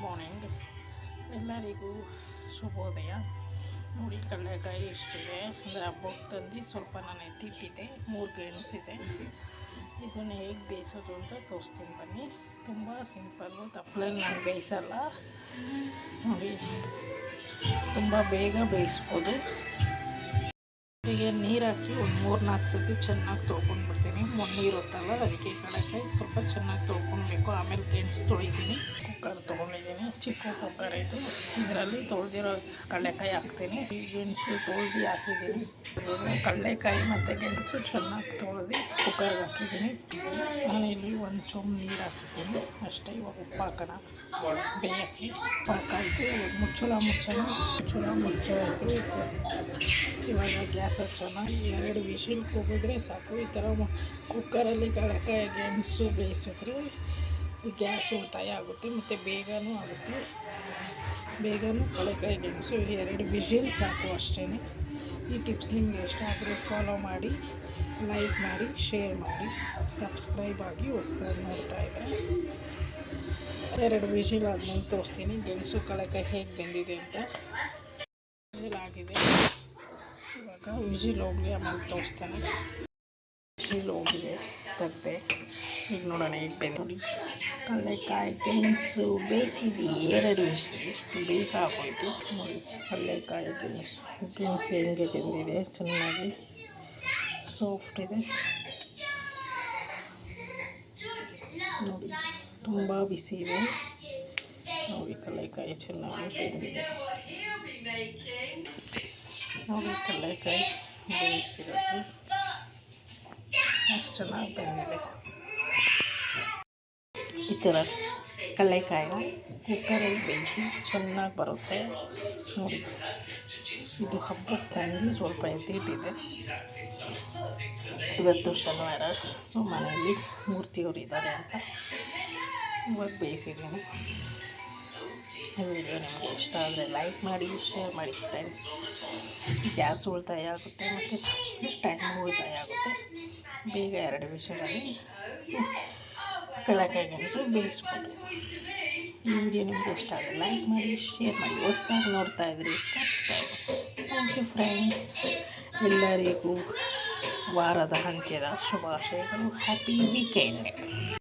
Morning ಎಲ್ಲರಿಗೂ ಶುಭೋದಯ ನೋಡಿ ಕಡಲೆಕಾಯಿ ಇಷ್ಟಿದೆ ಅಂದರೆ ಹಬ್ಬಕ್ಕೆ ತಂದು ಸ್ವಲ್ಪ ನಾನು ಎತ್ತಿಟ್ಟಿದ್ದೆ ಮೂರು ಗೆಣಸಿದೆ ಇದನ್ನು ಹೇಗೆ ಬೇಯಿಸೋದು ಅಂತ ತೋರಿಸ್ತೀನಿ ಬನ್ನಿ ತುಂಬ ಸಿಂಪಲ್ಲು ತಪ್ಪಲಲ್ಲಿ ನಾನು ಬೇಯಿಸಲ್ಲ ನೋಡಿ ತುಂಬ ಬೇಗ ಬೇಯಿಸ್ಬೋದು ಈಗ ನೀರು ಹಾಕಿ ಒಂದು ಮೂರು ನಾಲ್ಕು ಸತಿ ಚೆನ್ನಾಗಿ ತೊಳ್ಕೊಂಡ್ಬಿಡ್ತೀನಿ ಮೊನ್ನೆ ಇರುತ್ತಲ್ಲ, ಅದಕ್ಕೆ ಕಡಲೆಕಾಯಿ ಸ್ವಲ್ಪ ಚೆನ್ನಾಗಿ ತೊಳ್ಕೊಳ್ಬೇಕು ಆಮೇಲೆ ಗೆಣಸು ತೊಳಿತೀನಿ. ಕುಕ್ಕರ್ ತೊಗೊಂಡಿದ್ದೀನಿ. ಚಿಕ್ಕ ಕುಕ್ಕರ್ ಇದು. ಇದರಲ್ಲಿ ತೊಳೆದಿರೋ ಕಡಲೆಕಾಯಿ ಹಾಕ್ತೀನಿ. ಗೆಣಸು ತೊಳೆದು ಹಾಕಿದ್ದೀನಿ. ಕಡಲೆಕಾಯಿ ಮತ್ತು ಗೆಣಸು ಚೆನ್ನಾಗಿ ತೊಳೆದು ಕುಕ್ಕರ್ಗೆ ಹಾಕಿದ್ದೀನಿ. ಮನೆಯಲ್ಲಿ ಒಂದು ಚೊಂಬು ನೀರು ಹಾಕಿದ್ದೀನಿ. ಅಷ್ಟೇ ಇವಾಗ ಉಪ್ಪು ಹಾಕೋಣ. ಬೇಯಕ್ಕೆ ಹಾಕಾಯಿತು ಮುಚ್ಚಳ ಮುಚ್ಚಳ ಮುಚ್ಚಳ ಮುಚ್ಚಾಯಿತು ಇವಾಗ ಗ್ಯಾಸ್ ಹಚ್ಚೋಣ. ಎರಡು ವಿಷಿಲ್ ಕೂಗಿದ್ರೆ ಸಾಕು. ಈ ಥರ ಕುಕ್ಕರಲ್ಲಿ ಕಡಕ ಗೆಣಸು ಬೇಯಿಸಿದ್ರೆ ಗ್ಯಾಸ್ ಉಳಿತಾಯ ಆಗುತ್ತೆ. ಮತ್ತು ಬೇಗನೂ ಆಗುತ್ತೆ. ಬೇಗನೂ ಕಳೆಕಾಯಿ ಗೆಣಸು ಎರಡು ವಿಷಿಲ್ ಸಾಕು ಅಷ್ಟೇ ಈ ಟಿಪ್ಸ್ ನಿಮಗೆ ಇಷ್ಟ ಆದರೆ ಫಾಲೋ ಮಾಡಿ ಲೈಕ್ ಮಾಡಿ ಶೇರ್ ಮಾಡಿ. ಸಬ್ಸ್ಕ್ರೈಬ್ ಆಗಿ ಹೊಸ್ದಾಗಿ ನೋಡ್ತಾ ಇದ್ದಾರೆ ಎರಡು ವಿಷಿಲ್ ಆದ್ಮೇಲೆ ತೋರಿಸ್ತೀನಿ. ಗೆಣಸು ಕಳೆಕಾಯಿ ಹೇಗೆ ಬಂದಿದೆ ಅಂತ. ವಿಷಿಲ್ ಆಗಿದೆ. ಇವಾಗ ವಿಜಿಲ್ ಹೋಗಲಿ ಆಮೇಲೆ ತೋರಿಸ್ತಾನೆ. ವಿಜಿಲ್ ಹೋಗಿದೆ ತೆಗ್ದೆ ಈಗ ನೋಡೋಣ, ಈಗ ನೋಡಿ. ಕಡಲೆಕಾಯಿ ಗೆಣಸು ಬೇಯಿಸಿದ್ವಿ. ಎರಡು ವಿಷಿಲ್ ಎಷ್ಟು ಬೇಗ ಆಗೋಯ್ತು. ನೋಡಿ, ಕಡಲೆಕಾಯಿ ಗೆಣಸು ಗೆಣಸು ಹೆಂಗೆ ಬೆಂದಿದೆ? ಚೆನ್ನಾಗಿ ಸಾಫ್ಟ್ ಇದೆ. ನೋಡಿ, ತುಂಬ ಬಿಸಿ ಇದೆ. ನೋಡಿ, ಕಡಲೆಕಾಯಿ ಚೆನ್ನಾಗಿ ಬೆಂದಿದೆ. ನೋಡಿ ಕಡಲೆಕಾಯಿ ಬೇಯಿಸಿರೋದು ಅಷ್ಟು ಚೆನ್ನಾಗಿ ಬಂದಿದೆ ಈ ಥರ ಕಡಲೆಕಾಯಿನ ಕುಕ್ಕರಲ್ಲಿ ಬೇಯಿಸಿ ಚೆನ್ನಾಗಿ ಬರುತ್ತೆ. ನೋಡಿ. ಇದು ಹಬ್ಬಕ್ಕೆ ತಂದು ಸ್ವಲ್ಪ ಎದ್ದಿಟ್ಟಿದೆ ಇವತ್ತು ಶನಿವಾರ, ಸೊ ಮನೆಯಲ್ಲಿ ಮೂರ್ತಿಯವರು ಇದ್ದಾರೆ ಅಂತ ಇವಾಗ ಬೇಯಿಸಿದ್ದೀನಿ. ವಿಡಿಯೋ ನಿಮಗೆ ಇಷ್ಟ ಆದರೆ ಲೈಕ್ ಮಾಡಿ ಶೇರ್ ಮಾಡಿ ಫ್ರೆಂಡ್ಸ್ ಗ್ಯಾಸ್ ಉಳಿತಾಯ ಆಗುತ್ತೆ ಮತ್ತು ಟೈಮ್ ಉಳಿತಾಯ ಆಗುತ್ತೆ. ಬೇಗ ಎರಡು ವಿಷಯದಲ್ಲಿ ಕಡಲೆಕಾಯಿ ಗೆಣಸು ಬೇಯಿಸ್ಬೋದು ಈ ವಿಡಿಯೋ ನಿಮಗೆ ಇಷ್ಟ ಆದರೆ ಲೈಕ್ ಮಾಡಿ ಶೇರ್ ಮಾಡಿ. ಹೊಸ್ದಾಗಿ ನೋಡ್ತಾ ಇದ್ರಿ ಸಬ್ಸ್ಕ್ರೈಬ್ ಥ್ಯಾಂಕ್ ಯು ಫ್ರೆಂಡ್ಸ್ ಎಲ್ಲರಿಗೂ ವಾರದ ಅಂತ್ಯದ ಶುಭಾಶಯಗಳು. Happy weekend